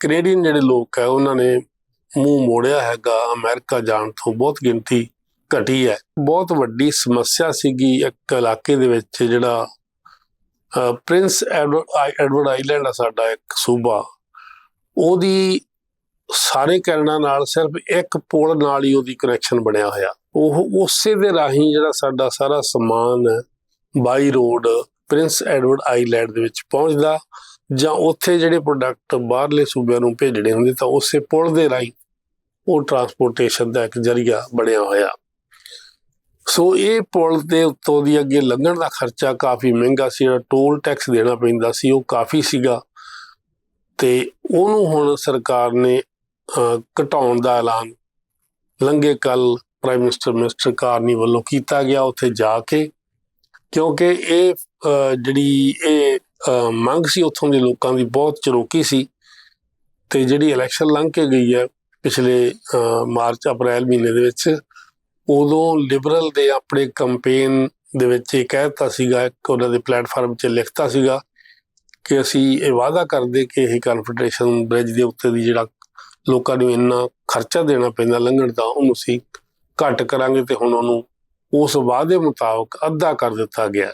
Canadian ਜਿਹੜੇ ਲੋਕ ਹੈ, ਉਹਨਾਂ ਨੇ ਮੂੰਹ ਮੋੜਿਆ ਹੈਗਾ, ਅਮਰੀਕਾ ਜਾਣ ਤੋਂ ਬਹੁਤ ਗਿਣਤੀ ਘਟੀ ਹੈ। ਬਹੁਤ ਵੱਡੀ ਸਮੱਸਿਆ ਸੀਗੀ ਇੱਕ ਇਲਾਕੇ ਦੇ ਵਿੱਚ ਜਿਹੜਾ ਪ੍ਰਿੰਸ ਐਡਵਰਡ ਆਈਲੈਂਡ ਆ ਸਾਡਾ ਇੱਕ ਸੂਬਾ। ਉਹਦੀ ਸਾਰੇ ਕੈਨੇਡਾ ਨਾਲ ਸਿਰਫ ਇੱਕ ਪੁਲ ਨਾਲ ਹੀ ਉਹਦੀ ਕਨੈਕਸ਼ਨ ਬਣਿਆ ਹੋਇਆ। ਉਹ ਉਸੇ ਦੇ ਰਾਹੀਂ ਜਿਹੜਾ ਸਾਡਾ ਸਾਰਾ ਸਮਾਨ by road Prince Edward Island ਦੇ ਵਿੱਚ ਪਹੁੰਚਦਾ। ਜਾਂ ਉੱਥੇ ਜਿਹੜੇ ਪ੍ਰੋਡਕਟ ਬਾਹਰਲੇ ਸੂਬਿਆਂ ਨੂੰ ਭੇਜਣੇ ਹੁੰਦੇ ਤਾਂ ਉਸੇ ਪੁਲ ਦੇ ਰਾਹੀਂ ਉਹ ਟਰਾਂਸਪੋਰਟੇਸ਼ਨ ਦਾ ਇੱਕ ਜ਼ਰੀਆ ਬਣਿਆ ਹੋਇਆ। ਸੋ ਇਹ ਪੁਲ ਦੇ ਉੱਤੋਂ ਦੀ ਅੱਗੇ ਲੰਘਣ ਦਾ ਖਰਚਾ ਕਾਫੀ ਮਹਿੰਗਾ ਸੀ, ਜਿਹੜਾ ਟੋਲ ਟੈਕਸ ਦੇਣਾ ਪੈਂਦਾ ਸੀ, ਉਹ ਕਾਫੀ ਸੀਗਾ। ਤੇ ਉਹਨੂੰ ਹੁਣ ਸਰਕਾਰ ਨੇ ਘਟਾਉਣ ਦਾ ਐਲਾਨ ਲੰਘੇ ਕੱਲ ਪ੍ਰਾਈਮ ਮਿਨਿਸਟਰ ਮਿਸਟਰ ਕਾਰਨੀ ਵੱਲੋਂ ਕੀਤਾ ਗਿਆ ਉੱਥੇ ਜਾ ਕੇ, ਕਿਉਂਕਿ ਇਹ ਜਿਹੜੀ ਇਹ ਮੰਗ ਸੀ ਉੱਥੋਂ ਦੇ ਲੋਕਾਂ ਦੀ, ਬਹੁਤ ਚਰੋਕੀ ਸੀ ਤੇ ਜਿਹੜੀ ਇਲੈਕਸ਼ਨ ਲੰਘ ਕੇ ਗਈ ਹੈ ਪਿਛਲੇ ਮਾਰਚ, ਅਪ੍ਰੈਲ ਮਹੀਨੇ ਦੇ ਵਿੱਚ, ਉਦੋਂ ਲਿਬਰਲ ਦੇ ਆਪਣੇ ਕੈਂਪੇਨ ਦੇ ਵਿੱਚ ਇਹ ਕਹਿਤਾ ਸੀਗਾ, ਇੱਕ ਉਹਨਾਂ ਦੇ ਪਲੇਟਫਾਰਮ 'ਚ ਲਿਖਤਾ ਸੀਗਾ ਕਿ ਅਸੀਂ ਇਹ ਵਾਅਦਾ ਕਰਦੇ ਕਿ ਇਹ ਕਨਫੈਡਰੇਸ਼ਨ ਬ੍ਰਿਜ ਦੇ ਉੱਤੇ ਦੀ ਜਿਹੜਾ ਲੋਕਾਂ ਨੂੰ ਇੰਨਾ ਖਰਚਾ ਦੇਣਾ ਪੈਂਦਾ ਲੰਘਣ ਦਾ, ਉਹਨੂੰ ਅਸੀਂ ਘੱਟ ਕਰਾਂਗੇ ਤੇ ਹੁਣ ਉਹਨੂੰ ਉਸ ਵਾਅਦੇ ਮੁਤਾਬਕ ਅੱਧਾ ਕਰ ਦਿੱਤਾ ਗਿਆ।